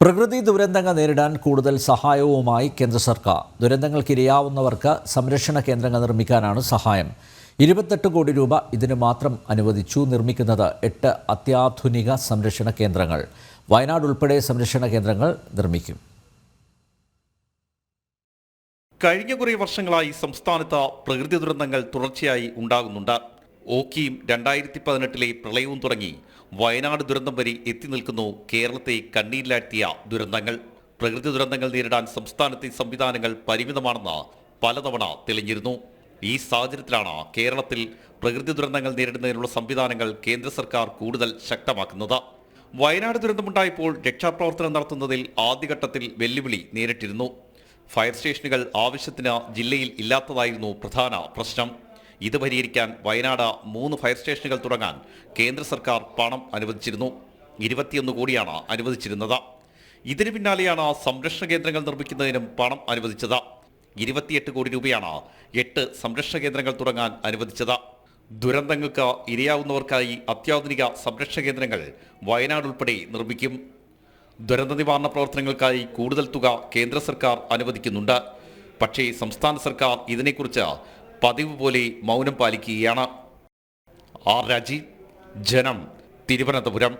പ്രകൃതി ദുരന്തങ്ങൾ നേരിടാൻ കൂടുതൽ സഹായവുമായി കേന്ദ്ര സർക്കാർ. ദുരന്തങ്ങൾക്കിരയാവുന്നവർക്ക് സംരക്ഷണ കേന്ദ്രങ്ങൾ നിർമ്മിക്കാനാണ് സഹായം. ഇരുപത്തെട്ട് കോടി രൂപ ഇതിന് മാത്രം അനുവദിച്ചു നിർമ്മിക്കുന്നത് എട്ട് അത്യാധുനിക സംരക്ഷണ കേന്ദ്രങ്ങൾ. വയനാട് ഉൾപ്പെടെ സംരക്ഷണ കേന്ദ്രങ്ങൾ നിർമ്മിക്കും. കഴിഞ്ഞ കുറേ വർഷങ്ങളായി സംസ്ഥാനത്ത് പ്രകൃതി ദുരന്തങ്ങൾ തുടർച്ചയായി ഉണ്ടാകുന്നുണ്ട്. ഓക്കിയും രണ്ടായിരത്തി പതിനെട്ടിലെ പ്രളയവും തുടങ്ങി വയനാട് ദുരന്തം വരെ എത്തി നിൽക്കുന്നു കേരളത്തെ കണ്ണീരിലാഴ്ത്തിയ ദുരന്തങ്ങൾ. പ്രകൃതി ദുരന്തങ്ങൾ നേരിടാൻ സംസ്ഥാനത്തെ സംവിധാനങ്ങൾ പരിമിതമാണെന്ന് പലതവണ തെളിഞ്ഞിരുന്നു. ഈ സാഹചര്യത്തിലാണ് കേരളത്തിൽ പ്രകൃതി ദുരന്തങ്ങൾ നേരിടുന്നതിനുള്ള സംവിധാനങ്ങൾ കേന്ദ്ര സർക്കാർ കൂടുതൽ ശക്തമാക്കുന്നത്. വയനാട് ദുരന്തമുണ്ടായപ്പോൾ രക്ഷാപ്രവർത്തനം നടത്തുന്നതിൽ ആദ്യഘട്ടത്തിൽ വെല്ലുവിളി നേരിട്ടിരുന്നു. ഫയർ സ്റ്റേഷനുകൾ ആവശ്യത്തിന് ജില്ലയിൽ ഇല്ലാത്തതായിരുന്നു പ്രധാന പ്രശ്നം. ഇത് പരിഹരിക്കാൻ വയനാട് മൂന്ന് ഫയർ സ്റ്റേഷനുകൾ തുടങ്ങാൻ കേന്ദ്ര സർക്കാർ പണം അനുവദിച്ചിരുന്നു. ഇരുപത്തിയൊന്ന് കോടിയാണ് അനുവദിച്ചിരുന്നത്. ഇതിനു പിന്നാലെയാണ് സംരക്ഷണ കേന്ദ്രങ്ങൾ നിർമ്മിക്കുന്നതിനും പണം അനുവദിച്ചത്. ഇരുപത്തിയെട്ട് കോടി രൂപയാണ് എട്ട് സംരക്ഷണ കേന്ദ്രങ്ങൾ തുടങ്ങാൻ അനുവദിച്ചത്. ദുരന്തങ്ങൾക്ക് ഇരയാവുന്നവർക്കായി അത്യാധുനിക സംരക്ഷണ കേന്ദ്രങ്ങൾ വയനാട് ഉൾപ്പെടെ നിർമ്മിക്കും. ദുരന്ത നിവാരണ പ്രവർത്തനങ്ങൾക്കായി കൂടുതൽ തുക കേന്ദ്ര സർക്കാർ അനുവദിക്കുന്നുണ്ട്. പക്ഷേ സംസ്ഥാന സർക്കാർ ഇതിനെക്കുറിച്ച് പതിവ് പോലെ മൗനം പാലിക്കുകയാണ്. ആർ രാജീവ് ജനം തിരുവനന്തപുരം.